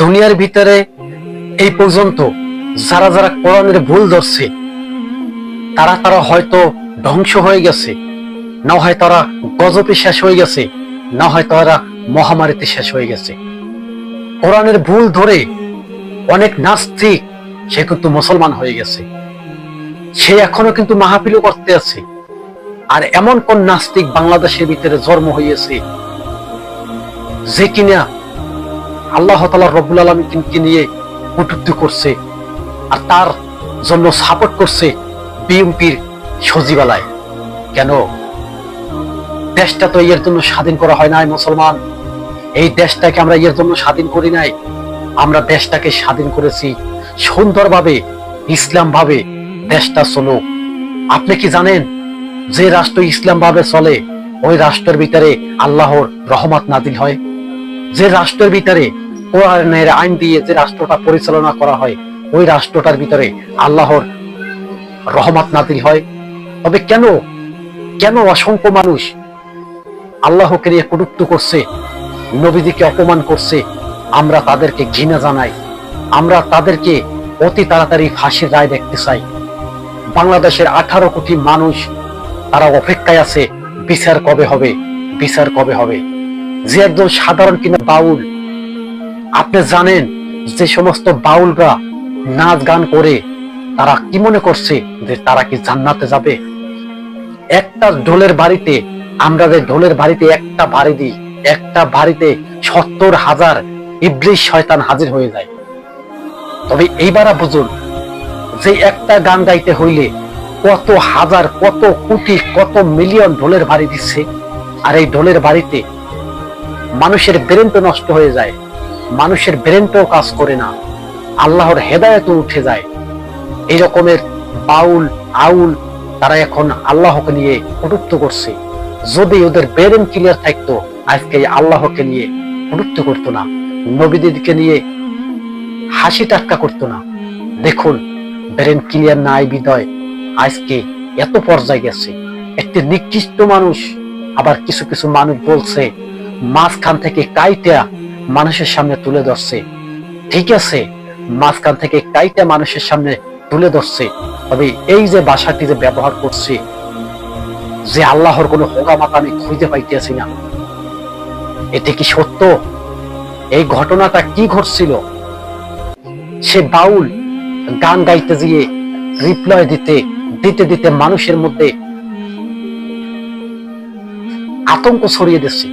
দুনিয়ার ভিতরে এই পর্যন্ত যারা যারা কোরআনের ভুল ধরছে, তারা তারা হয়তো ধ্বংস হয়ে গেছে। না হয় তারা গজবে শেষ হয়ে গেছে, না হয় তারা মহামারীতে শেষ হয়ে গেছে। কোরআনের ভুল ধরে অনেক নাস্তিক সে কিন্তু মুসলমান হয়ে গেছে। সে এখনও কিন্তু মাহফিলও করতে আছে। আর এমন কোন নাস্তিক বাংলাদেশের ভিতরে জন্ম হইয়াছে যে কিনা আল্লাহ তালা রব্বুল আলমীকে নিয়ে কটূক্তি করছে আর তার জন্য সাপোর্ট করছে বিএনপির সজিবালায় কেন? দেশটা তো এর জন্য স্বাধীন করা হয় নাই মুসলমান। এই দেশটাকে আমরা এর জন্য স্বাধীন করি নাই। আমরা দেশটাকে স্বাধীন করেছি সুন্দরভাবে ইসলাম ভাবে দেশটা চলুক। আপনি কি জানেন যে রাষ্ট্র ইসলাম ভাবে চলে, ওই রাষ্ট্রের ভিতরে আল্লাহর রহমত নাদিল হয়? যে রাষ্ট্রের ভিতরে কোরআনের আইন দিয়ে যে রাষ্ট্রটা পরিচালনা করা হয়, ওই রাষ্ট্রটার ভিতরে আল্লাহর রহমত নাদিল হয়। তবে কেন কেন অসংখ্য মানুষ আল্লাহকে নিয়ে কটুক্ত করছে নবীদিকে অপমান করছে, আমরা তাদেরকে ঘৃণা জানাই, আমরা তাদেরকে অতি তাড়াতাড়ি ফাঁসির রায় দেখতে চাই। বাংলাদেশের আঠারো কোটি মানুষ তারা অপেক্ষায় আছে, বিচার কবে হবে, বিচার কবে হবে? যে একজন সাধারণ কিনা বাউল, আপনি জানেন যে সমস্ত বাউলরা নাচ গান করে, তারা কি মনে করছে যে তারা কি জান্নাতে যাবে? একটা ঢোলের বাড়িতে, আমরা যে ঢোলের বাড়িতে একটা বাড়ি দিই, একটা বাড়িতে সত্তর হাজার ইবলিশ শয়তান হাজির হয়ে যায়। তবে এইবার বুঝুন, যে একটা গান গাইতে হইলে কত হাজার, কত কোটি, কত মিলিয়ন ঢোলের বাড়ি দিচ্ছে, আর এই ঢোলের বাড়িতে মানুষের ব্রেন তো নষ্ট হয়ে যায়। মানুষের ব্রেনটাও কাজ করে না। আল্লাহর হেদায়ত উঠে যায়। এই রকমের বাউল, আউল তারা এখন আল্লাহকে নিয়ে কটুক্ত করছে। যদি ওদের ব্রেন ক্লিয়ার থাকতো, আজকে আল্লাহকে নিয়ে কটুক্ত করতো না। নবীদেরকে নিয়ে হাসি টাটকা করতো না। দেখুন, ব্রেন ক্লিয়ার নাই বিদয়। আজকে এত পর্যায়ে গেছে। একটি নিকৃষ্ট মানুষ, আবার কিছু কিছু মানুষ বলছে মাঝখান থেকে কাইটা মানুষের সামনে তুলে ধরছে। ঠিক আছে, মাঝখান থেকে কাইটা মানুষের সামনে তুলে ধরছে। তবে এই যে ভাষাটি যে ব্যবহার করছে, যে আল্লাহর কোনো হোগামাতা আমি খুঁজে পাইতেছি না। এতে কি সত্য? এই ঘটনাটা কি ঘটছিল? সে বাউল গান গাইতে গিয়ে রিপ্লাই দিতে দিতে দিতে মানুষের মধ্যে আতঙ্ক ছড়িয়ে দিচ্ছে।